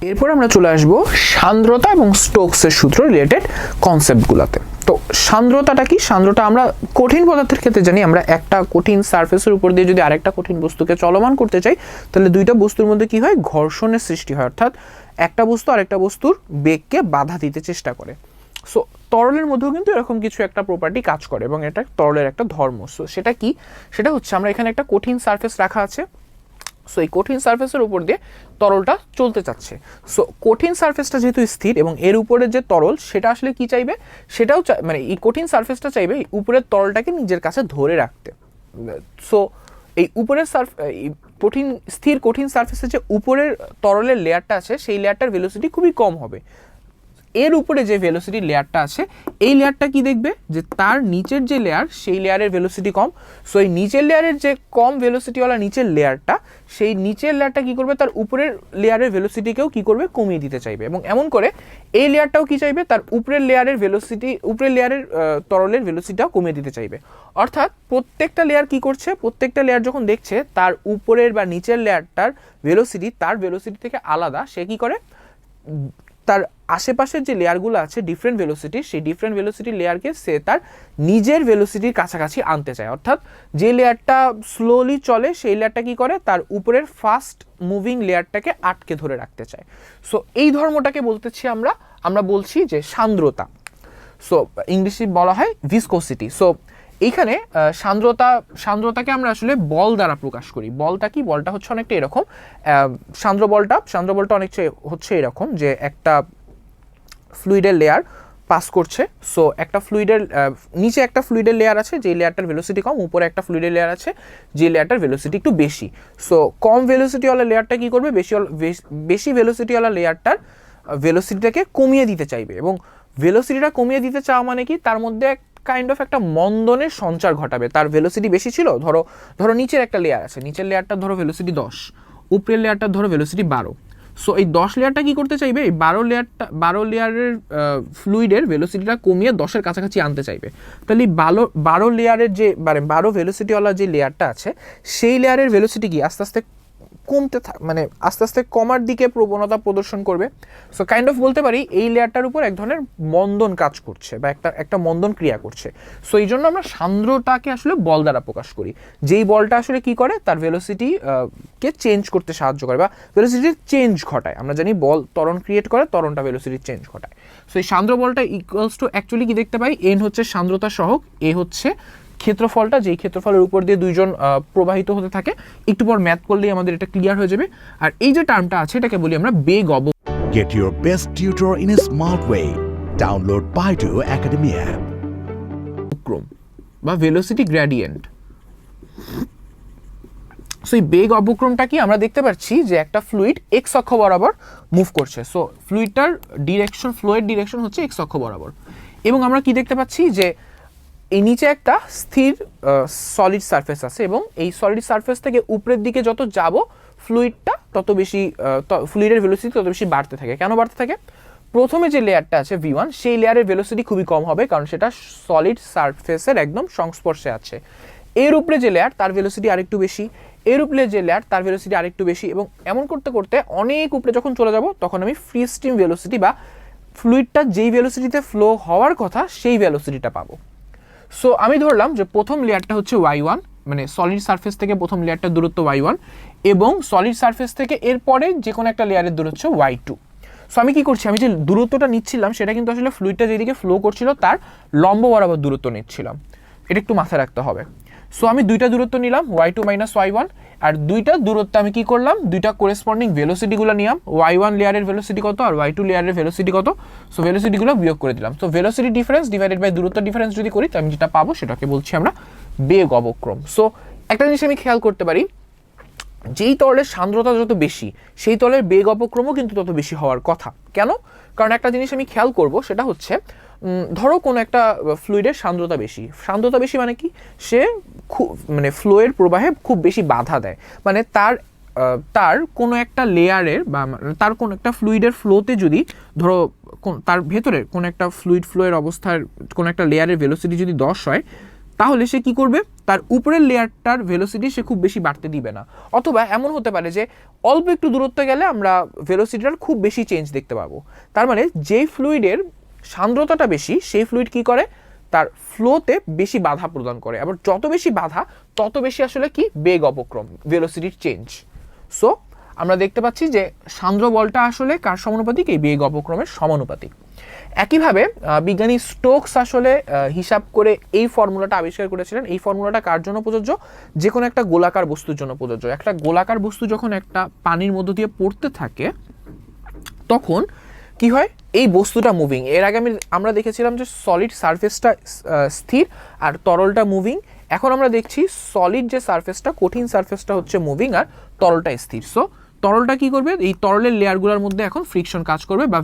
এরপর আমরা চলে আসব সান্দ্রতা এবং স্টোকসের সূত্র রিলেটেড কনসেপ্টগুলোতে তো সান্দ্রতাটা কি? সান্দ্রতা আমরা কঠিন পদার্থের ক্ষেত্রে জানি, আমরা একটা কঠিন সারফেসের উপর দিয়ে যদি আরেকটা কঠিন বস্তুকে চলমান করতে চাই, তাহলে দুইটা বস্তুর মধ্যে কি হয়? ঘর্ষণের সৃষ্টি হয়। অর্থাৎ একটা বস্তু আরেকটা বস্তুর বেগকে বাধা দিতে চেষ্টা করে। সো তরলের মধ্যেও কিন্তু এরকম কিছু একটা প্রপার্টি কাজ করে এবং এটা তরলের একটা ধর্ম। সো সেটা কি? সেটা হচ্ছে আমরা এখানে একটা কঠিন সারফেস রাখা আছে। সো এই কঠিন সারফেসের উপর দিয়ে তরলটা চলতে চাচ্ছে। সো কঠিন সারফেসটা যেহেতু স্থির এবং এর উপরে যে তরল, সেটা আসলে কি চাইবে? সেটাও মানে এই কঠিন সারফেসটা চাইবে এই উপরের তরলটাকে নিজের কাছে ধরে রাখতে। সো এই উপরের সার্ফ কঠিন, স্থির কঠিন সারফেসের যে উপরের তরলের লেয়ারটা আছে, সেই লেয়ারটার ভেলোসিটি খুবই কম হবে। এর উপরে যে ভেলোসিটি লেয়ারটা আছে, এই লেয়ারটা কি দেখবে? যে তার নিচের যে লেয়ার সেই লেয়ারের ভেলোসিটি কম। সো এই নিচের লেয়ারের যে কম ভেলোসিটিওয়ালা নিচের লেয়ারটা সেই নিচের লেয়ারটা কি করবে? তার উপরের লেয়ারের ভেলোসিটিকেও কি করবে? কমিয়ে দিতে চাইবে। এবং এমন করে এই লেয়ারটাও কি চাইবে? তার উপরের লেয়ারের ভেলোসিটি উপরের লেয়ারের তরলের ভেলোসিটিটাও কমিয়ে দিতে চাইবে। অর্থাৎ প্রত্যেকটা লেয়ার কি করছে? প্রত্যেকটা লেয়ার যখন দেখছে, তার উপরের বা নিচের লেয়ারটার ভেলোসিটি তার ভেলোসিটি থেকে আলাদা। সে কি করে? তার আশেপাশের যে লেয়ারগুলো আছে ডিফারেন্ট ভেলোসিটি সেই ডিফারেন্ট ভেলোসিটি লেয়ারকে সে তার নিজের ভেলোসিটির কাছাকাছি আনতে চায়। অর্থাৎ যে লেয়ারটা স্লোলি চলে, সেই লেয়ারটা কি করে? তার উপরের ফাস্ট মুভিং লেয়ারটাকে আটকে ধরে রাখতে চায়। সো এই ধর্মটাকে বলতেছি আমরা আমরা বলছি যে সান্দ্রতা। সো ইংলিশে বলা হয় ভিসকোসিটি সো এইখানে সান্দ্রতা, সান্দ্রতাকে আমরা আসলে বল দ্বারা প্রকাশ করি। বলটা কি? বলটা হচ্ছে অনেকটা এরকম। সান্দ্র বলটা সান্দ্র বলটা অনেকটা হচ্ছে এরকম যে একটা ফ্লুইডের লেয়ার পাস করছে। সো একটা ফ্লুইডের নিচে একটা ফ্লুইডের লেয়ার আছে যে লেয়ারটার ভেলোসিটি কম, উপরে একটা ফ্লুইডের লেয়ার আছে যে লেয়ারটার ভেলোসিটি একটু বেশি। সো কম ভেলোসিটিওয়ালা লেয়ারটা কি করবে? বেশি বেশি ভেলোসিটিওয়ালা লেয়ারটার ভেলোসিটিটাকে কমিয়ে দিতে চাইবে। এবং ভেলোসিটিটা কমিয়ে দিতে চাওয়া মানে কি? তার মধ্যে এক কাইন্ড অফ একটা মন্দনের সঞ্চার ঘটাবে। তার ভেলোসিটি বেশি ছিল, ধরো ধরো নিচের একটা লেয়ার আছে। নিচের লেয়ারটা ধরো ভেলোসিটি দশ, উপরের লেয়ারটা ধরো ভেলোসিটি বারো। সো এই দশ লেয়ারটা কি করতে চাইবে? এই বারো লেয়ারটা বারো লেয়ারের ফ্লুইডের ভেলোসিটিটা কমিয়ে দশের কাছাকাছি আনতে চাইবে। তাহলে এই বারো বারো লেয়ারের যে মানে বারো ভেলোসিটিওয়ালা যে লেয়ারটা আছে, সেই লেয়ারের ভেলোসিটি কি? আস্তে আস্তে কমতে মানে আস্তে আস্তে কমার দিকে প্রবণতা প্রদর্শন করবে। সো কাইন্ড অফ বলতে পারি, এই লেয়ারটার উপর এক ধরনের মন্দন কাজ করছে বা একটা একটা মন্দন ক্রিয়া করছে। সো এই জন্য আমরা সান্দ্রতাকে আসলে বল দ্বারা প্রকাশ করি। যেই বলটা আসলে কি করে? তার ভেলোসিটি কে চেঞ্জ করতে সাহায্য করে বা ভেলোসিটির চেঞ্জ ঘটায়। আমরা জানি বল ত্বরণ ক্রিয়েট করে, ত্বরণটা ভেলোসিটির চেঞ্জ ঘটায়। সো এই সান্দ্র বলটা ইকুয়ালস টু অ্যাকচুয়ালি কি দেখতে পাই? এন হচ্ছে সান্দ্রতা সহক এ হচ্ছে ক্ষেত্রফলটা যেই ক্ষেত্রফলের উপর দিয়ে দুইজন প্রবাহিত হতে থাকে একটু পর ম্যাথ করলেই আমাদের এটা ক্লিয়ার হয়ে যাবে। আর এই যে টার্মটা আছে এটাকে বলি আমরা বেগ অব Get your best tutor in a smart way. Download Baidu Academy app ক্রম বা ভেলোসিটি গ্র্যাডিয়েন্ট সো এই বেগ অবক্রমটা কি আমরা দেখতে পাচ্ছি যে একটা ফ্লুইড এক্স অক্ষ বরাবর মুভ করছে। সো ফ্লুইডটার ডিরেকশন ফ্লোয়ের ডিরেকশন হচ্ছে এক্স অক্ষ বরাবর। এবং আমরা কি দেখতে পাচ্ছি যে এই নিচে একটা স্থির সলিড সারফেস আছে এবং এই সলিড সারফেস থেকে উপরের দিকে যত যাব ফ্লুইডটা তত বেশি ফ্লুইডের ভেলোসিটি তত বেশি বাড়তে থাকে। কেন বাড়তে থাকে? প্রথমে যে লেয়ারটা আছে ভি ওয়ান সেই লেয়ারের ভেলোসিটি খুবই কম হবে কারণ সেটা সলিড সারফেসের একদম সংস্পর্শে আছে। এর উপরে যে লেয়ার তার ভেলোসিটি আরেকটু বেশি। এর উপরে যে লেয়ার তার ভেলোসিটি আরেকটু বেশি এবং এমন করতে করতে অনেক উপরে যখন চলে যাব, তখন আমি ফ্রি স্ট্রিম ভেলোসিটি বা ফ্লুইডটা যেই ভেলোসিটিতে ফ্লো হওয়ার কথা, সেই ভেলোসিটিটা পাবো। সো আমি ধরলাম যে প্রথম লেয়ারটা হচ্ছে ওয়াই ওয়ান মানে সলিড সারফেস থেকে প্রথম লেয়ারটার দূরত্ব ওয়াই ওয়ান এবং সলিড সারফেস থেকে এরপরে যে কোনো একটা লেয়ারের দূরত্ব ওয়াই টু সো আমি কী করছি? আমি যে দূরত্বটা নিচ্ছিলাম, সেটা কিন্তু আসলে ফ্লুইডটা যেদিকে ফ্লো করছিল, তার লম্ব বরাবর দূরত্ব নিচ্ছিলাম। এটা একটু মাথায় রাখতে হবে। সো আমি দুইটা দূরত্ব নিলাম Y two minus Y one আর দুইটা দূরত্ব আমি কি করলাম? দুইটা কোরেসপন্ডিং ভেলোসিটিগুলো নিলাম। ওয়াই ওয়ান লেয়ারের ভেলোসিটি কত আর ওয়াই টু লেয়ারের ভেলোসিটি কত? সো ভেলোসিটিগুলো বিয়োগ করে দিলাম। So velocity difference divided by দূরত্ব ডিফারেন্স যদি করি, তো আমি যেটা পাবো সেটাকে বলছি আমরা বেগ অবক্রম। সো একটা জিনিস আমি খেয়াল করতে পারি, যেই তলের সান্দ্রতা যত বেশি, সেই তলের বেগ অপক্রমও কিন্তু তত বেশি হওয়ার কথা। কেন? কারণ একটা জিনিস আমি খেয়াল করব, সেটা হচ্ছে ধরো কোনো একটা ফ্লুইডের সান্দ্রতা বেশি। সান্দ্রতা বেশি মানে কি? সে খুব মানে ফ্লোয়ের প্রবাহে খুব বেশি বাধা দেয়। মানে তার তার কোনো একটা লেয়ারের বা তার কোনো একটা ফ্লুইডের ফ্লোতে যদি ধরো তার ভেতরে কোনো একটা ফ্লুইড ফ্লোয়ের অবস্থার, কোনো একটা লেয়ারের ভেলোসিটি যদি দশ হয়, তাহলে সে কি করবে? তার উপরের লেয়ারটার ভেলোসিটি সে খুব বেশি বাড়তে দিবে না। অথবা এমন হতে পারে যে অল্প একটু দূরত্বে গেলে আমরা ভেলোসিটিটার খুব বেশি চেঞ্জ দেখতে পাবো। তার মানে যেই ফ্লুইডের সান্দ্রতাটা বেশি, সেই ফ্লুইড কি করে? তার ফ্লোতে বেশি বাধা প্রদান করে। আবার যত বেশি বাধা, তত বেশি আসলে কি? বেগ অপক্রম ভেলোসিটির চেঞ্জ সো আমরা দেখতে পাচ্ছি যে সান্দ্র বলটা আসলে কার সমানুপাতিক? এই বেগ অপক্রমের সমানুপাতিক। একইভাবে বিজ্ঞানী স্টোকস আসলে হিসাব করে এই ফর্মুলাটা আবিষ্কার করেছিলেন। এই ফর্মুলাটা কার জন্য প্রযোজ্য? যে কোনো একটা গোলাকার বস্তুর জন্য প্রযোজ্য। একটা গোলাকার বস্তু যখন একটা পানির মধ্য দিয়ে পড়তে থাকে, তখন কি হয়? এই বস্তুটা মুভিং এর আগে আমি, আমরা দেখেছিলাম যে সলিড সারফেসটা স্থির আর তরলটা মুভিং এখন আমরা দেখছি সলিড যে সারফেসটা কঠিন সারফেসটা হচ্ছে মুভিং আর তরলটা স্থির। সো তরলটা কি করবে? এই তরলের লেয়ারগুলোর মধ্যে এখন ফ্রিকশন কাজ করবে বা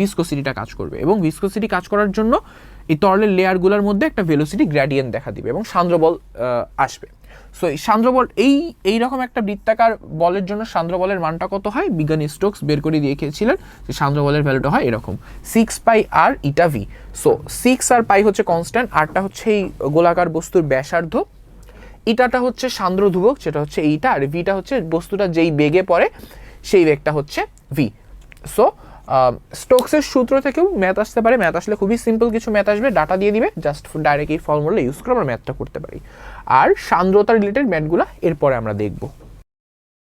ভিসকোসিটিটা কাজ করবে। এবং ভিসকোসিটি কাজ করার জন্য এই তরলের লেয়ারগুলোর মধ্যে একটা ভেলোসিটি গ্র্যাডিয়েন্ট দেখা দিবে এবং সান্দ্রবল আসবে। সো এই সান্দ্রবল, এই এই রকম একটা বৃত্তাকার বলের জন্য সান্দ্রবলের মানটা কত হয়? বিজ্ঞানী স্টোকস বের করে দিয়েছিলেন যে সান্দ্রবলের ভ্যালুটা হয় এরকম। Six pi r eta V so six আর পাই হচ্ছে কনস্ট্যান্ট আরটা হচ্ছে এই গোলাকার বস্তুর ব্যাসার্ধ। ইটাটা হচ্ছে সান্দ্র ধ্রুবক, যেটা হচ্ছে এইটা, আর ভিটা হচ্ছে বস্তুটা যেই বেগে পড়ে, সেই বেগটা হচ্ছে ভি সো স্টোকসের সূত্র থেকেও ম্যাথ আসতে পারে। ম্যাথ আসলে খুবই সিম্পল কিছু ম্যাথ আসবে। ডাটা দিয়ে দিবে। জাস্ট ডাইরেক্ট এই ফর্মুলা ইউজ করে আমরা ম্যাথটা করতে পারি। আর সান্দ্রতা রিলেটেড ম্যাথগুলো এরপরে আমরা দেখব।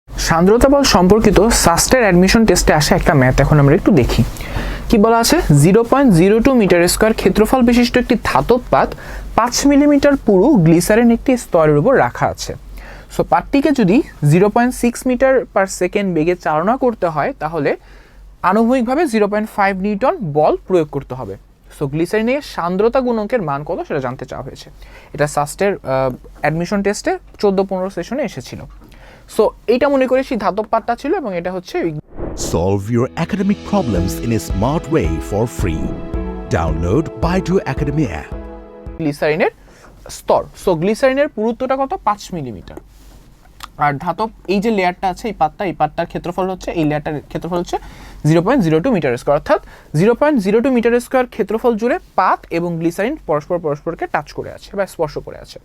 সান্দ্রতা বল সম্পর্কিত সাস্টের অ্যাডমিশন টেস্টে আসা একটা ম্যাথ এখন আমরা একটু দেখি। কি বলা আছে? Zero point zero two metre square ক্ষেত্রফল বিশিষ্ট একটি ধাতব পাত পাঁচ মিলিমিটার পুরু গ্লিসারিন একটি স্তরের উপর রাখা আছে। সো পাতটিকে যদি zero point six metre per second বেগে চালনা করতে হয়, তাহলে আনুভূমিকভাবে জিরো পয়েন্ট ফাইভ নিউটন বল প্রয়োগ করতে হবে। সো গ্লিসারিনের সান্দ্রতা গুণকের মান কত সেটা জানতে চাওয়া হয়েছে। এটা সাস্টের অ্যাডমিশন টেস্টে চোদ্দ পনেরো সেশনে এসেছিল। সো এইটা মনে করি সেই ধাতব পাতটা ছিল এবং এটা হচ্ছে Solve your academic problems in a smart way for free. Download Baidu Academy app. গ্লিসারিনের স্তর। সো গ্লিসারিনের পুরুত্বটা কত? পাঁচ মিলিমিটার। আর ধাতব, এই যে লেয়ারটা আছে, এই পাতটা, এই পাতটার ক্ষেত্রফল হচ্ছে, এই লেয়ারটার ক্ষেত্রফল হচ্ছে zero point zero two metre square অর্থাৎ zero point zero two metre square ক্ষেত্রফল জুড়ে পাত এবং গ্লিসারিন পরস্পর পরস্পরকে টাচ করে আছে বা স্পর্শ করে আছে।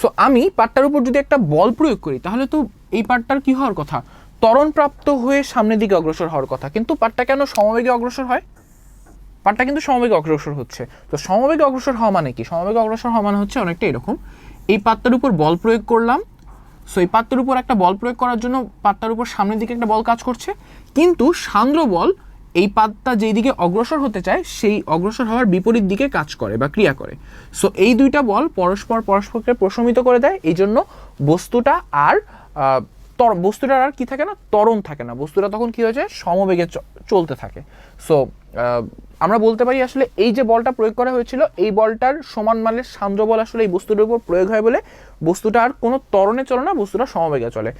সো আমি পাটটার উপর যদি একটা বল প্রয়োগ করি, তাহলে তো এই পাটটার কি হওয়ার কথা? ত্বরণপ্রাপ্ত হয়ে সামনের দিকে অগ্রসর হওয়ার কথা। কিন্তু পাটটা কেন সমবেগে অগ্রসর হয়? পাটটা কিন্তু সমবেগে অগ্রসর হচ্ছে। তো সমবেগে অগ্রসর হওয়া মানে কি? সমবেগে অগ্রসর হওয়া মানে হচ্ছে অনেকটা এরকম। এই পাত্তার উপর বল প্রয়োগ করলাম সো এই পাত্তার উপর একটা বল প্রয়োগ করার জন্য পাত্তার উপর সামনের দিকে একটা বল কাজ করছে। কিন্তু সান্দ্র বল এই পাত্তা যেই দিকে অগ্রসর হতে চায়, সেই অগ্রসর হওয়ার বিপরীত দিকে কাজ করে বা ক্রিয়া করে। সো এই দুইটা বল পরস্পর পরস্পরকে প্রশমিত করে দেয়। এই জন্য বস্তুটা আর তর, বস্তুটার আর কি থাকে না? ত্বরণ থাকে না। বস্তুটা তখন কি হয়ে যায়? সমবেগে চলতে থাকে। সো আমরা বলতে পারি আসলে এই যে বলটা প্রয়োগ করা হয়েছিল, এই বলটার সমান মানের সান্দ্র বল আসলে এই বস্তুটার উপর প্রয়োগ হয় বলে বস্তুটা আর কোনো তরণে চলে না, বস্তুটা সমবেগে চলে।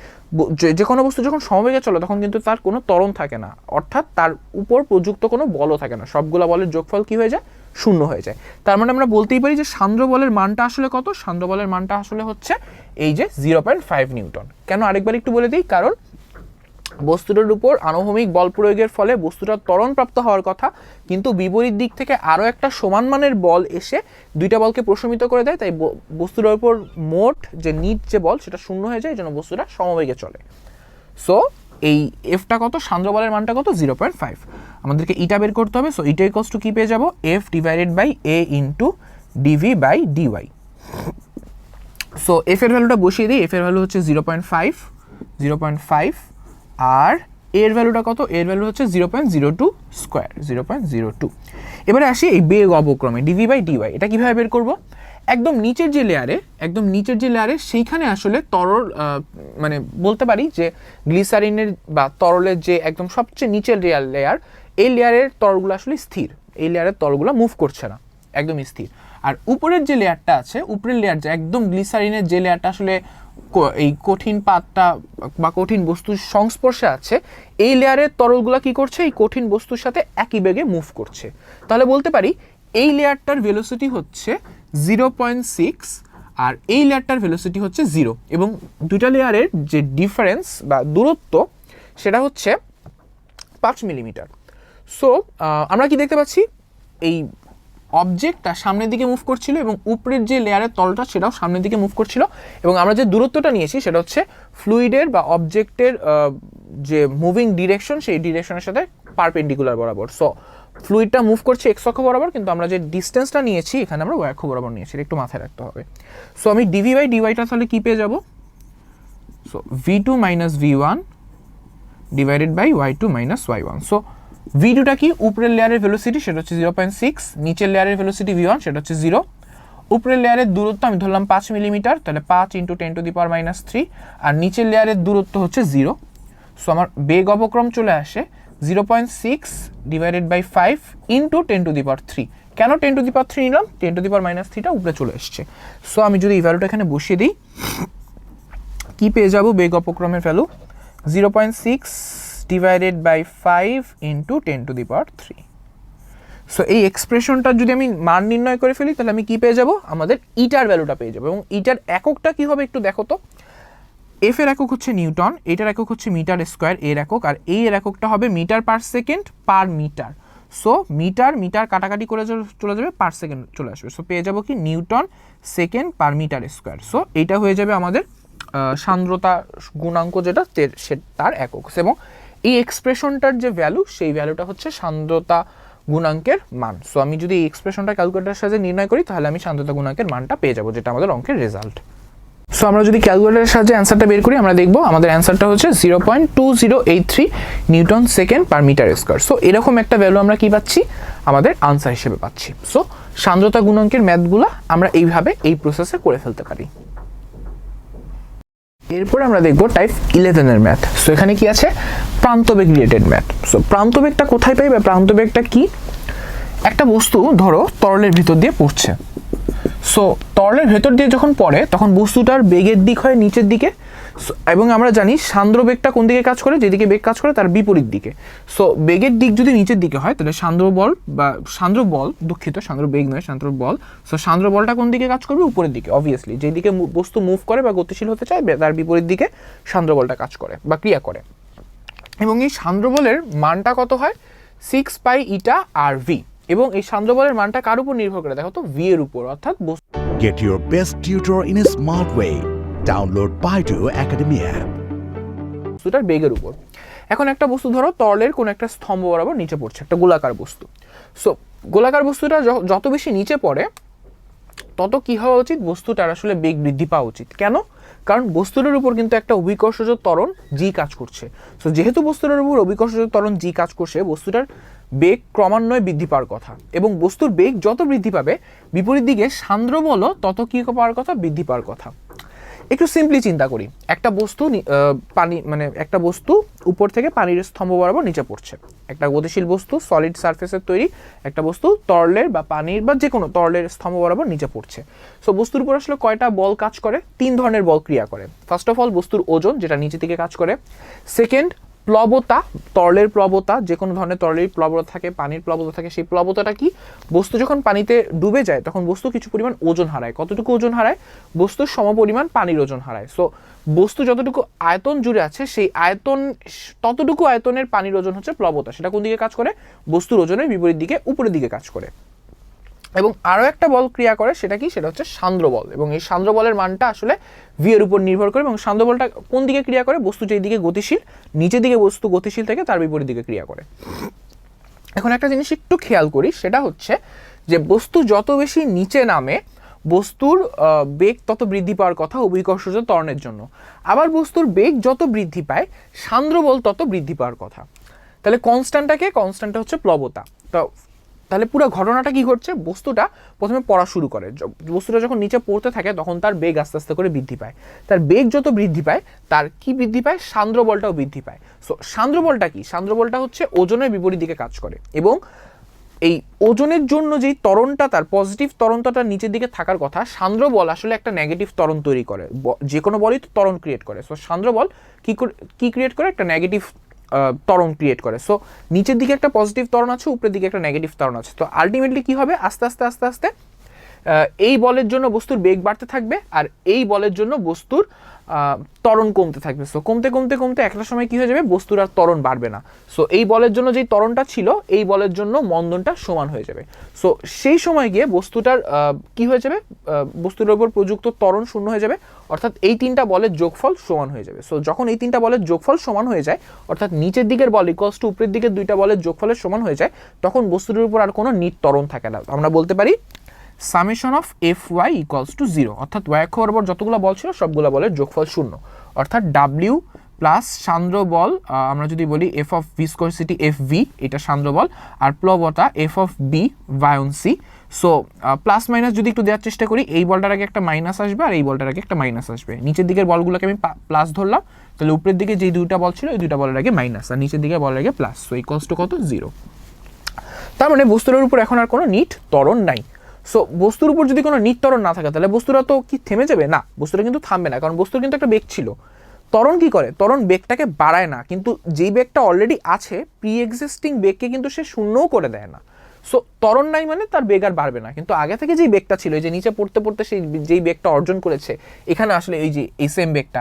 যে- কোনো বস্তু যখন সমবেগে চলে, তখন কিন্তু তার কোনো তরণ থাকে না। অর্থাৎ তার উপর প্রযুক্ত কোনো বলও থাকে না। সবগুলো বলের যোগফল কি হয়ে যায়? শূন্য হয়ে যায়। তার মানে আমরা বলতেই পারি যে সান্দ্র বলের মানটা আসলে কত? সান্দ্র বলের মানটা আসলে হচ্ছে এই যে জিরো পয়েন্ট ফাইভ নিউটন। কেন? আরেকবার একটু বলে দিই, কারণ বস্তুটার উপর আনুভূমিক বল প্রয়োগের ফলে বস্তুটা ত্বরণপ্রাপ্ত হওয়ার কথা, কিন্তু বিপরীত দিক থেকে আরও একটা সমান মানের বল এসে দুইটা বলকে প্রশমিত করে দেয়, তাই বস্তুটার উপর মোট যে নিট যে বল, সেটা শূন্য হয়ে যায় যেন বস্তুটা সমবেগে চলে। সো এই এফটা কত? সান্দ্র বলের মানটা কত? জিরো পয়েন্ট ফাইভ আমাদেরকে ইটা বের করতে হবে সো ইটা ইকস টু কী পেয়ে যাব? F divided by A into dv by dy so F এর ভ্যালুটা বসিয়ে দিই এফ এর ভ্যালু হচ্ছে zero point five zero point five আর এর ভ্যালুটা কত? এর ভ্যালু হচ্ছে zero point zero two square zero point zero two এবারে আসি এই বেগ অবক্রমে ডিভি বাই ডিওয়াই এটা কীভাবে বের করব? একদম নিচের যে লেয়ারে একদম নিচের যে লেয়ারে সেইখানে আসলে তরল মানে বলতে পারি যে গ্লিসারিনের বা তরলের যে একদম সবচেয়ে নিচের লেয়ার লেয়ার এই লেয়ারের তরলগুলো আসলে স্থির, এই লেয়ারের তরলগুলো মুভ করছে না একদম স্থির। আর উপরের যে লেয়ারটা আছে, উপরের লেয়ার যে একদম গ্লিসারিনের যে লেয়ারটা আসলে এই কঠিন পাতটা বা কঠিন বস্তুর সংস্পর্শে আছে, এই লেয়ারের তরলগুলো কি করছে? এই কঠিন বস্তুর সাথে একই বেগে মুভ করছে। তাহলে বলতে পারি, এই লেয়ারটার ভেলোসিটি হচ্ছে জিরো পয়েন্ট সিক্স আর এই লেয়ারটার ভেলোসিটি হচ্ছে জিরো এবং দুইটা লেয়ারের যে ডিফারেন্স বা দূরত্ব, সেটা হচ্ছে পাঁচ মিলিমিটার সো আমরা কি দেখতে পাচ্ছি? এই অবজেক্টটা সামনের দিকে মুভ করছিল এবং উপরের যে লেয়ারের তলটা সেটাও সামনের দিকে মুভ করছিল। এবং আমরা যে দূরত্বটা নিয়েছি সেটা হচ্ছে ফ্লুইডের বা অবজেক্টের যে মুভিং ডিরেকশন সেই ডিরেকশনের সাথে পারপেন্ডিকুলার বরাবর। সো ফ্লুইডটা মুভ করছে এক্স অক্ষ বরাবর, কিন্তু আমরা যে ডিস্টেন্সটা নিয়েছি, এখানে আমরা ওয়াই অক্ষ বরাবর নিয়েছি একটু মাথায় রাখতে হবে। সো আমি ডিভি বাই ডিওয়াইটা তাহলে কী পেয়ে যাব? So V two minus V one divided by Y two minus Y one so V টুটা কি? উপরের লেয়ারের ভেলোসিটি সেটা হচ্ছে জিরো পয়েন্ট সিক্স নিচের লেয়ারের ভেলোসিটি ভি ওয়ান সেটা হচ্ছে জিরো উপরের লেয়ারের দূরত্ব আমি ধরলাম পাঁচ মিলিমিটার তাহলে পাঁচ into ten to the power minus three আর নিচের লেয়ারের দূরত্ব হচ্ছে জিরো সো আমার বেগ অবক্রম চলে আসে zero point six divided by five into ten to the power three কেন ten to the power three নিলাম? Ten to the power minus থ্রিটা উপরে চলে এসছে। সো আমি যদি এই ভ্যালুটা এখানে বসিয়ে দিই, কি পেয়ে যাব বেগ অপক্রমের value zero point six divided by five into ten to the power three so এই এক্সপ্রেশনটা যদি আমি মান নির্ণয় করে ফেলি, তাহলে আমি কি পেয়ে যাব? আমাদের ইটার ভ্যালুটা পেয়ে যাব। এবং ইটার এককটা কি হবে একটু দেখো তো। এফ এর একক হচ্ছে নিউটন এটার একক হচ্ছে মিটার স্কোয়ার এর একক, আর এই এর এককটা হবে metre per second per metre. So metre metre কাটাকাটি করে চলে- যাবে, পার সেকেন্ড চলে আসবে। সো পেয়ে যাব কি? Newton second per metre square. So এইটা হয়ে যাবে আমাদের সান্দ্রতা গুণাঙ্ক যেটা তার একক। এবং এই এক্সপ্রেশনটার যে ভ্যালু সেই ভ্যালুটা হচ্ছে সান্দ্রতা গুণাঙ্কের মান। সো আমি যদি এই এক্সপ্রেশনটা ক্যালকুলেটারের সাহায্যে নির্ণয় করি, তাহলে আমি সান্দ্রতা গুণাঙ্কের মানটা পেয়ে যাব, যেটা আমাদের অঙ্কের রেজাল্ট সো আমরা যদি ক্যালকুলেটারের সাহায্যে অ্যান্সারটা বের করি, আমরা দেখব আমাদের অ্যান্সারটা হচ্ছে zero point two zero eight three newton second per metre square so এরকম একটা ভ্যালু আমরা কি পাচ্ছি? আমাদের আনসার হিসেবে পাচ্ছি। সো সান্দ্রতা গুণাঙ্কের ম্যাথগুলো আমরা এইভাবে এই প্রসেসে করে ফেলতে পারি। এরপর আমরা দেখব টাইপ ইলেভেনের ম্যাথ সো এখানে কি আছে? প্রান্তবেগ রিলেটেড ম্যাথ সো প্রান্তবেগটা কোথায় পাই বা প্রান্তবেগটা কি? একটা বস্তু ধরো তরলের ভিতর দিয়ে পড়ছে। সো তরলের ভেতর দিয়ে যখন পড়ে, তখন বস্তুটার বেগের দিক হয় নিচের দিকে। এবং আমরা জানি সান্দ্র বেগটা কোন দিকে কাজ করে? যেদিকে বেগ কাজ করে তার বিপরীত দিকে। সো বেগের দিক যদি নিচের দিকে হয়, তাহলে সান্দ্র বল বা সান্দ্র বল, দুঃখিত, সান্দ্র বেগ নয়, সান্দ্র বল। সো সান্দ্র বলটা কোন দিকে কাজ করবে? উপরের দিকে অবভিয়াসলি যেদিকে বস্তু মুভ করে বা গতিশীল হতে চাইবে তার বিপরীত দিকে সান্দ্র বলটা কাজ করে বা ক্রিয়া করে। এবং এই সান্দ্র বলের মানটা কত হয়? সিক্স পাই ইটা আর ভি এবং এই সান্দ্র বলের মানটা কার উপর নির্ভর করে? দেখো তো ভি এর উপর, অর্থাৎ বস্তু Get your best tutor in a smart way. Download Baidu Academy app. বস্তুটার বেগের উপর। এখন একটা বস্তু ধরো তরলের কোন একটা স্তম্ভ বরাবর নিচে পড়ছে, একটা গোলাকার বস্তু। সো গোলাকার বস্তুটা যত বেশি নিচে পড়ে, তত কি হওয়া উচিত? বস্তুটার আসলে বেগ বৃদ্ধি পাওয়া উচিত। কেন? কারণ বস্তুটার উপর কিন্তু একটা অভিকর্ষজ ত্বরণ জি কাজ করছে। সো যেহেতু বস্তুটার উপর অভিকর্ষজ ত্বরণ জি কাজ করছে, বস্তুটার বেগ ক্রমান্বয়ে বৃদ্ধি পাওয়ার কথা এবং বস্তুর বেগ যত বৃদ্ধি পাবে, বিপরীত দিকে সান্দ্র বলও তত কি পাওয়ার কথা? বৃদ্ধি পাওয়ার কথা। একটু সিম্পলি চিন্তা করি। একটা বস্তু পানি মানে একটা বস্তু উপর থেকে পানির স্তম্ভ বরাবর নিচে পড়ছে। একটা গতিশীল বস্তু সলিড সারফেসের তৈরি একটা বস্তু তরলের বা পানির বা যে কোনো তরলের স্তম্ভ বরাবর নিচে পড়ছে। সো বস্তুর উপর আসলে কয়টা বল কাজ করে? তিন ধরনের বল ক্রিয়া করে। ফার্স্ট অফ অল বস্তুর ওজন, যেটা নিচে থেকে কাজ করে। সেকেন্ড প্লবতা, তরলের প্লবতা যে কোনো ধরনের তরলের প্লবতা থাকে, পানির প্লবতা থাকে, সেই প্লবতাটা কি? বস্তু যখন পানিতে ডুবে যায়, তখন বস্তু কিছু পরিমাণ ওজন হারায়। কতটুকু ওজন হারায়? বস্তুর সমপরিমাণ পানির ওজন হারায়। সো বস্তু যতটুকু আয়তন জুড়ে আছে, সেই আয়তন, ততটুকু আয়তনের পানির ওজন হচ্ছে প্লবতা। সেটা কোন দিকে কাজ করে? বস্তুর ওজনের বিপরীত দিকে, উপরের দিকে কাজ করে। এবং আরও একটা বল ক্রিয়া করে সেটা কি? সেটা হচ্ছে সান্দ্র বল। এবং এই সান্দ্র বলের মানটা আসলে ভি এর উপর নির্ভর করে এবং সান্দ্র বলটা কোন দিকে ক্রিয়া করে? বস্তু যেই দিকে গতিশীল, নিচের দিকে বস্তু গতিশীল থেকে তার বিপরীত দিকে ক্রিয়া করে। এখন একটা জিনিস একটু খেয়াল করি, সেটা হচ্ছে যে বস্তু যত বেশি নিচে নামে, বস্তুর বেগ তত বৃদ্ধি পাওয়ার কথা অভিকর্ষজ ত্বরণের জন্য। আবার বস্তুর বেগ যত বৃদ্ধি পায়, সান্দ্র বল তত বৃদ্ধি পাওয়ার কথা। তাহলে কনস্ট্যান্টটাকে কনস্ট্যান্টটা হচ্ছে প্লবতা। তো তাহলে পুরো ঘটনাটা কি ঘটছে? বস্তুটা প্রথমে পড়া শুরু করে। বস্তুটা যখন নিচে পড়তে থাকে, তখন তার বেগ আস্তে আস্তে করে বৃদ্ধি পায়। তার বেগ যত বৃদ্ধি পায়, তার কি বৃদ্ধি পায়? সান্দ্র বলটাও বৃদ্ধি পায়। সো, সান্দ্র বলটা কি? সান্দ্র বলটা হচ্ছে ওজনের বিপরীত দিকে কাজ করে এবং এই ওজনের জন্য যেই তরণটা তার পজিটিভ ত্বরণটা নিচের দিকে থাকার কথা, সান্দ্র বল আসলে একটা নেগেটিভ তরণ তৈরি করে। যে কোনো বলই তো তরণ ক্রিয়েট করে। সো, সান্দ্র বল কি কি ক্রিয়েট করে? একটা নেগেটিভ ত্বরণ ক্রিয়েট করে। সো নিচের দিকে একটা পজিটিভ তরণ আছে, উপরের দিকে একটা নেগেটিভ তরণ আছে। তো আলটিমেটলি কী হবে? আস্তে আস্তে আস্তে আস্তে এই বলের জন্য বস্তুর বেগ বাড়তে থাকবে আর এই বলের জন্য বস্তুর ত্বরণ কমতে থাকবে। সো কমতে কমতে কমতে একটা সময় কি হয়ে যাবে? বস্তুর আর ত্বরণ বাড়বে না। সো এই বলের জন্য যেই ত্বরণটা ছিল, এই বলের জন্য মন্দনটা সমান হয়ে যাবে। সো সেই সময় গিয়ে বস্তুটার কি হয়ে যাবে? বস্তুর উপর প্রযুক্ত ত্বরণ শূন্য হয়ে যাবে। অর্থাৎ এই তিনটা বলের যোগফল সমান হয়ে যাবে। সো যখন এই তিনটা বলের যোগফল সমান হয়ে যায়, অর্থাৎ নিচের দিকের বল ইকোয়াস টু উপরের দিকের দুইটা বলের যোগফলের সমান হয়ে যায়, তখন বস্তুটির উপর আর কোনো নিট ত্বরণ থাকে না। আমরা বলতে পারি summation of F Y equals to zero. অর্থাৎ ওয়াই অক্ষ বরাবর যতগুলো বল ছিল, সবগুলো বলের যোগফল শূন্য। অর্থাৎ ডাব্লিউ প্লাস সান্দ্র বল আমরা যদি বলি F of viscosity F V এটা সান্দ্র বল। আর প্লবতা F of B buoyancy so plus minus যদি একটু দেওয়ার চেষ্টা করি, এই বলটার আগে একটা মাইনাস আসবে আর এই বলটার আগে একটা মাইনাস আসবে। নিচের দিকের বলগুলোকে আমি প্লাস ধরলাম, তাহলে উপরের দিকে যে দুইটা বল ছিল, এই দুইটা বলের আগে মাইনাস আর নিচের দিকে বলের আগে প্লাস সো ইকোয়ালস টু কত? জিরো তার মানে বস্তুর উপর এখন আর কোনো নিট ত্বরণ নাই। সো বস্তুর উপর যদি কোনো নিট না থাকে, তাহলে বস্তুরা তো কি থেমে যাবে? না বস্তুটা কিন্তু থামবে না, কারণ বস্তুর কিন্তু একটা বেগ ছিল। ত্বরণ কি করে? ত্বরণ বেগটাকে বাড়ায় না, কিন্তু যেই বেগটা অলরেডি আছে প্রি এক্সিস্টিং বেগকে কিন্তু সে শূন্যও করে দেয় না। সো তরণ নাই মানে তার বেগ আর বাড়বে না। কিন্তু আগে থেকে যেই বেগটা ছিল যে নিচে পড়তে পড়তে সেই যেই বেগটা অর্জন করেছে, এখানে আসলে এই যে এই সেম বেগটা,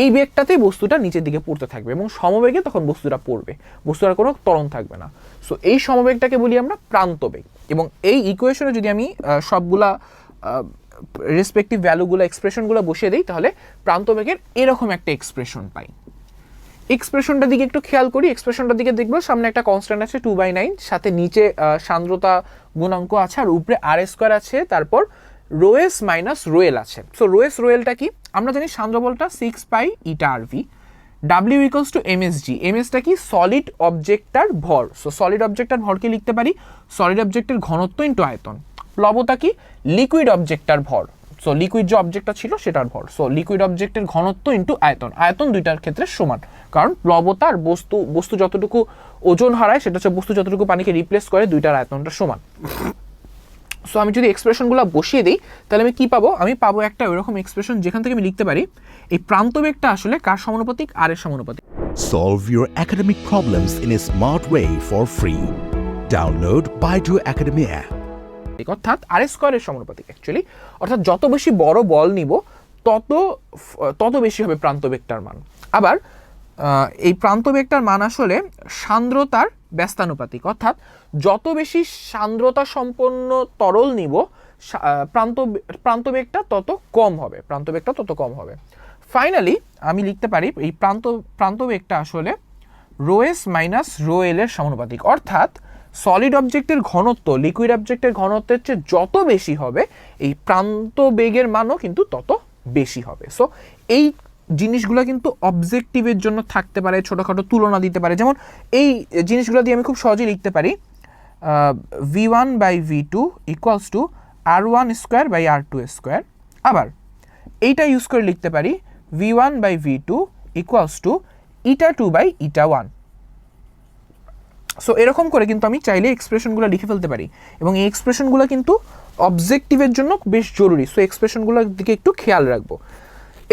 এই বেগটাতেই বস্তুটা নিচের দিকে পড়তে থাকবে এবং সমবেগে তখন বস্তুটা পড়বে। বস্তুটার কোনো তরণ থাকবে না। সো এই সমবেগটাকে বলি আমরা প্রান্ত বেগ এবং এই ইকুয়েশনে যদি আমি সবগুলা রেসপেক্টিভ ভ্যালুগুলো এক্সপ্রেশনগুলো বসিয়ে দিই, তাহলে প্রান্ত বেগের এরকম একটা এক্সপ্রেশন পাই। এক্সপ্রেশনটার দিকে একটু খেয়াল করি এক্সপ্রেশনটার দিকে দেখব। সামনে একটা কনস্ট্যান্ট আছে টু বাই নাইন সাথে নিচে সান্দ্রতা গুণাঙ্ক আছে আর উপরে আর স্কোয়ার আছে, তারপর রোয়েস মাইনাস রোয়েল আছে। সো রোয়েস রোয়েলটা কি? আমরা জানি সান্দ্রবলটা six pi eta r V W equals to MSG এমএসটা কি? সলিড অবজেক্টার ভর। সো সলিড অবজেক্টার ভরকে লিখতে পারি? সলিড অবজেক্টের ঘনত্ব ইন্টু আয়তন। প্লবতা কি? লিকুইড অবজেক্টার ভর। সো লিকুইড যে অবজেক্টটা ছিল সেটার ভর। সো লিকুইড অবজেক্টের ঘনত্ব ইন্টু আয়তন। আয়তন দুইটার ক্ষেত্রে সমান। কারণ প্লবতা আর বস্তু বস্তু যতটুকু ওজন হারায় সেটা হচ্ছে বস্তু যতটুকু পানিকে রিপ্লেস করে দুইটার আয়তনটা সমান। সো আমি যদি এক্সপ্রেশনগুলো বসিয়ে দিই তাহলে আমি কি পাবো? আমি পাবো একটা ওইরকম এক্সপ্রেশন যেখান থেকে আমি লিখতে পারি এই প্রান্ত বেগটা আসলে কার সমানুপাতিক? আর এর সমানুপাতিক। Solve your academic problems in a smart way for free. Download Baidu Academy app. অর্থাৎ আর স্কোয়ারের সমানুপাতিক অ্যাকচুয়ালি অর্থাৎ যত বেশি বড় বল নিব, তত তত বেশি হবে প্রান্ত বেগটার মান। আবার এই প্রান্ত বেগটার মান আসলে সান্দ্রতার ব্যস্তানুপাতিক। অর্থাৎ যত বেশি সান্দ্রতা সম্পন্ন তরল নিব প্রান্ত বে- প্রান্ত বেগটা তত কম হবে, প্রান্ত বেগটা তত কম হবে। ফাইনালি আমি লিখতে পারি, এই প্রান্ত প্রান্ত বেগটা আসলে রোএস মাইনাস রো এর সমানুপাতিক। অর্থাৎ সলিড অবজেক্টের ঘনত্ব লিকুইড অবজেক্টের ঘনত্বের চেয়ে যত বেশি হবে, এই প্রান্ত বেগের মানও কিন্তু তত বেশি হবে। সো এই জিনিসগুলো কিন্তু অবজেক্টিভের জন্য থাকতে পারে, ছোটোখাটো তুলনা দিতে পারে। যেমন এই জিনিসগুলো দিয়ে আমি খুব সহজেই লিখতে পারি V one by V two equals to r one square by r two square আবার এইটা ইউজ করে লিখতে পারি V one by V two equals to eta two by eta one so এরকম করে কিন্তু আমি চাইলে এক্সপ্রেশনগুলো লিখে ফেলতে পারি। এবং এই এক্সপ্রেশনগুলো কিন্তু অবজেক্টিভের জন্য বেশ জরুরি। সো এক্সপ্রেশনগুলোর দিকে একটু খেয়াল রাখব।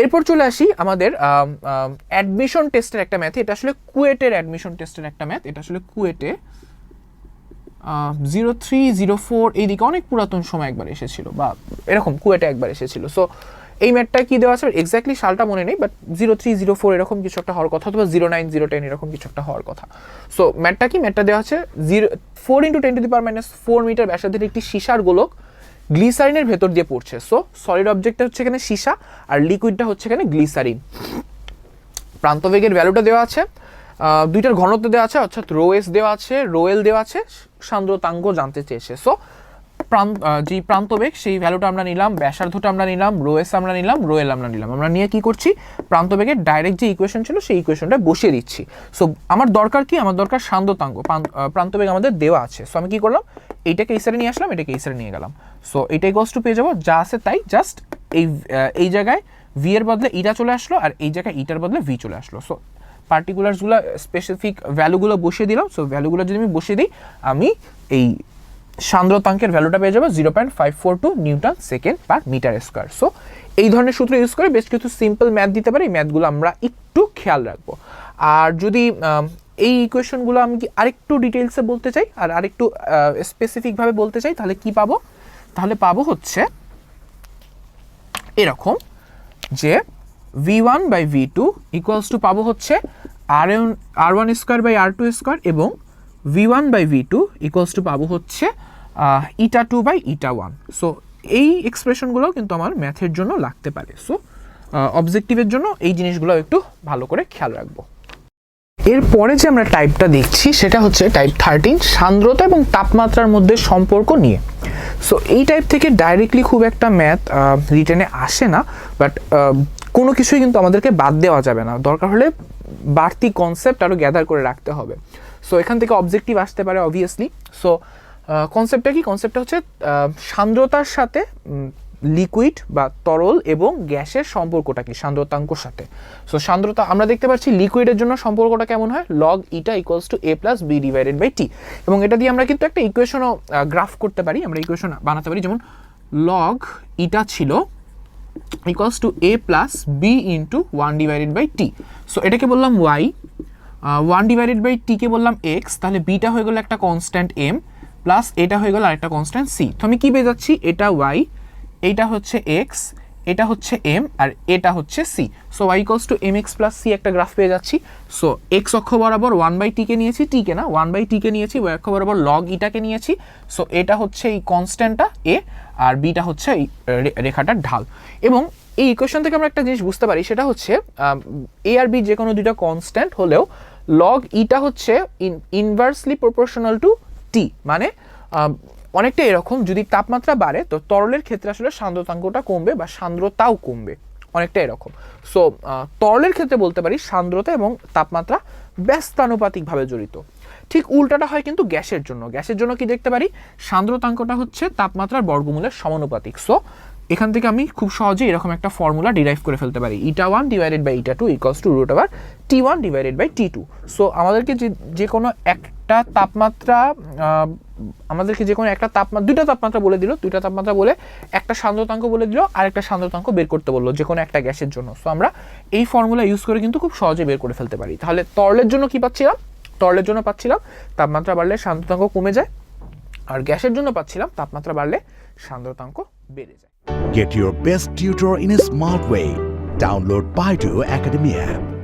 এরপর চলে আসি আমাদের অ্যাডমিশন টেস্টের একটা ম্যাথ এটা আসলে কুয়েটের অ্যাডমিশন টেস্টের একটা ম্যাথ এটা আসলে কুয়েটে জিরো থ্রি জিরো ফোর এইদিকে অনেক পুরাতন সময় একবার এসেছিল বা এরকম কুয়েটে একবার এসেছিল। সো এই ম্যাটটা কি দেওয়া আছে? এক্স্যাক্টলি সালটা মনে নেই but zero three zero four এরকম কিছু একটা হওয়ার কথা, অথবা জিরো নাইন জিরো টেন এরকম কিছু একটা হওয়ার কথা। সো ম্যাটটা কি? ম্যাটটা দেওয়া আছে zero four into ten to the power minus four metre ব্যাসার্ধের একটি সীসার গোলক গ্লিসারিনের ভেতর দিয়ে পড়ছে। সো সলিড অবজেক্টটা হচ্ছে এখানে সীসা, আর লিকুইডটা হচ্ছে এখানে গ্লিসারিন প্রান্তবেগের ভ্যালুটা দেওয়া আছে দুইটার ঘনত্ব দেওয়া আছে, অর্থাৎ রো এস দেওয়া আছে রোয়েল দেওয়া আছে, সান্দ্রতাঙ্গ জানতে চেয়েছে। সো প্রান্ত যে প্রান্তবেগ সেই ভ্যালুটা আমরা নিলাম, ব্যাসার্ধটা আমরা নিলাম রোয়েস আমরা নিলাম রোয়েল আমরা নিলাম। আমরা নিয়ে কি করছি? প্রান্তবেগের ডাইরেক্ট যে ইকুয়েশন ছিল, সেই ইকুয়েশনটা বসিয়ে দিচ্ছি। সো আমার দরকার কি? আমার দরকার সান্দ্রতাঙ্গ প্রান্তবেগ আমাদের দেওয়া আছে। সো আমি কি করলাম? এইটাকে এই সাইডে নিয়ে আসলাম, এটাকে এই সাইডে নিয়ে গেলাম। সো এটাই গোস টু পেয়ে যাব। যা আছে তাই জাস্ট এই এই জায়গায় ভি এর বদলে ইটা চলে আসলো, আর এই জায়গায় ইটার বদলে ভি চলে আসলো। সো পার্টিকুলারসগুলো স্পেসিফিক ভ্যালুগুলো বসিয়ে দিলাম। সো ভ্যালুগুলো যদি আমি বসিয়ে দিই, আমি এই সান্দ্রতাঙ্কের ভ্যালুটা পেয়ে যাব zero point five four two newton second per metre square so এই ধরনের সূত্র ইউজ করে বেশ কিছু সিম্পল ম্যাথ দিতে পারি। এই ম্যাথগুলো আমরা একটু খেয়াল রাখব। আর যদি এই ইকুয়েশনগুলো আমি কি আরেকটু ডিটেলসে বলতে চাই, আর আরেকটু স্পেসিফিকভাবে বলতে চাই, তাহলে কি পাবো? তাহলে পাবো হচ্ছে এরকম যে V one by V two equals to পাবো হচ্ছে r r one square by r two square এবং V one by V two equals to পাবো হচ্ছে eta two by eta one so এই এক্সপ্রেশনগুলোও কিন্তু আমার ম্যাথের জন্য লাগতে পারে। সো অবজেক্টিভের জন্য এই জিনিসগুলো একটু ভালো করে খেয়াল রাখব। এরপরে যে আমরা টাইপটা দেখছি, সেটা হচ্ছে টাইপ থার্টিন সান্দ্রতা এবং তাপমাত্রার মধ্যে সম্পর্ক নিয়ে। সো এই টাইপ থেকে ডাইরেক্টলি খুব একটা ম্যাথ রিটেনে আসে না বাট কোনো কিছুই কিন্তু আমাদেরকে বাদ দেওয়া যাবে না। দরকার হলে বাড়তি কনসেপ্ট আরও গ্যাদার করে রাখতে হবে। সো এখান থেকে অবজেক্টিভ আসতে পারে অবভিয়াসলি সো কনসেপ্টটা কি? কনসেপ্টটা হচ্ছে সান্দ্রতার সাথে লিকুইড বা তরল এবং গ্যাসের সম্পর্কটা কি? সান্দ্রতাঙ্কর সাথে। সো সান্দ্রতা, আমরা দেখতে পাচ্ছি লিকুইডের জন্য সম্পর্কটা কেমন হয়? Log eta equals to A plus B divided by T এবং এটা দিয়ে আমরা কিন্তু একটা ইকুয়েশনও গ্রাফ করতে পারি, আমরা ইকুয়েশন বানাতে পারি। যেমন লগ ইটা ছিল equals to A plus B into one divided by T so এটাকে বললাম ওয়াই ওয়ান ডিভাইডেড বাই টিকে বললাম এক্স তাহলে বিটা হয়ে গেলো একটা কনস্ট্যান্ট এম প্লাস এটা হয়ে গেলো আরেকটা কনস্ট্যান্ট সি তো আমি কী পেয়ে যাচ্ছি? এটা ওয়াই এইটা হচ্ছে এক্স এটা হচ্ছে এম আর এটা হচ্ছে C so Y equals to M X plus C একটা গ্রাফ পেয়ে যাচ্ছি। সো এক্স অক্ষ বরাবর ওয়ান বাই টিকে নিয়েছি টিকে না ওয়ান বাই টিকে নিয়েছি ওয়াই অক্ষ বরাবর লগ ইটাকে নিয়েছি। সো এটা হচ্ছে এই কনস্ট্যান্টটা এ আর বিটা হচ্ছে এই রেখাটার ঢাল। এবং এই ইকুয়েশন থেকে আমরা একটা জিনিস বুঝতে পারি, সেটা হচ্ছে এ আর বি যে কোনো দুইটা কনস্ট্যান্ট হলেও লগ ইটা হচ্ছে ইনভার্সলি প্রপোর্শনাল টু টি মানে অনেকটা এরকম যদি তাপমাত্রা বাড়ে, তো তরলের ক্ষেত্রে আসলে সান্দ্রতাঙ্কটা কমবে বা সান্দ্রতাও কমবে, অনেকটা এরকম। সো তরলের ক্ষেত্রে বলতে পারি সান্দ্রতা এবং তাপমাত্রা ব্যস্তানুপাতিকভাবে জড়িত। ঠিক উল্টাটা হয় কিন্তু গ্যাসের জন্য। গ্যাসের জন্য কি দেখতে পারি? সান্দ্রতাঙ্কটা হচ্ছে তাপমাত্রার বর্গমূলের সমানুপাতিক। সো এখান থেকে আমি খুব সহজে এরকম একটা ফর্মুলা ডিরাইভ করে ফেলতে পারি। Eta one divided by eta two equals to root over T one divided by T two so আমাদেরকে যে যে কোনো একটা তাপমাত্রা আমাদেরকে যে কোনো একটা তাপমাত্রা দুইটা তাপমাত্রা বলে দিল, দুইটা তাপমাত্রা বলে একটা সান্দ্রতাঙ্ক বলে দিল, আর একটা সান্দ্রতাঙ্ক বের করতে বলল, যে কোনো একটা গ্যাসের জন্য। সো আমরা এই ফর্মুলা ইউজ করে কিন্তু খুব সহজে বের করে ফেলতে পারি। তাহলে তরলের জন্য কি পাচ্ছিলাম? তরলের জন্য পাচ্ছিলাম তাপমাত্রা বাড়লে সান্দ্রতাঙ্ক কমে যায়, আর গ্যাসের জন্য পাচ্ছিলাম তাপমাত্রা বাড়লে সান্দ্রতাঙ্ক বেড়ে যায়। Get your best tutor in a smart way. Download Baidu Academy app.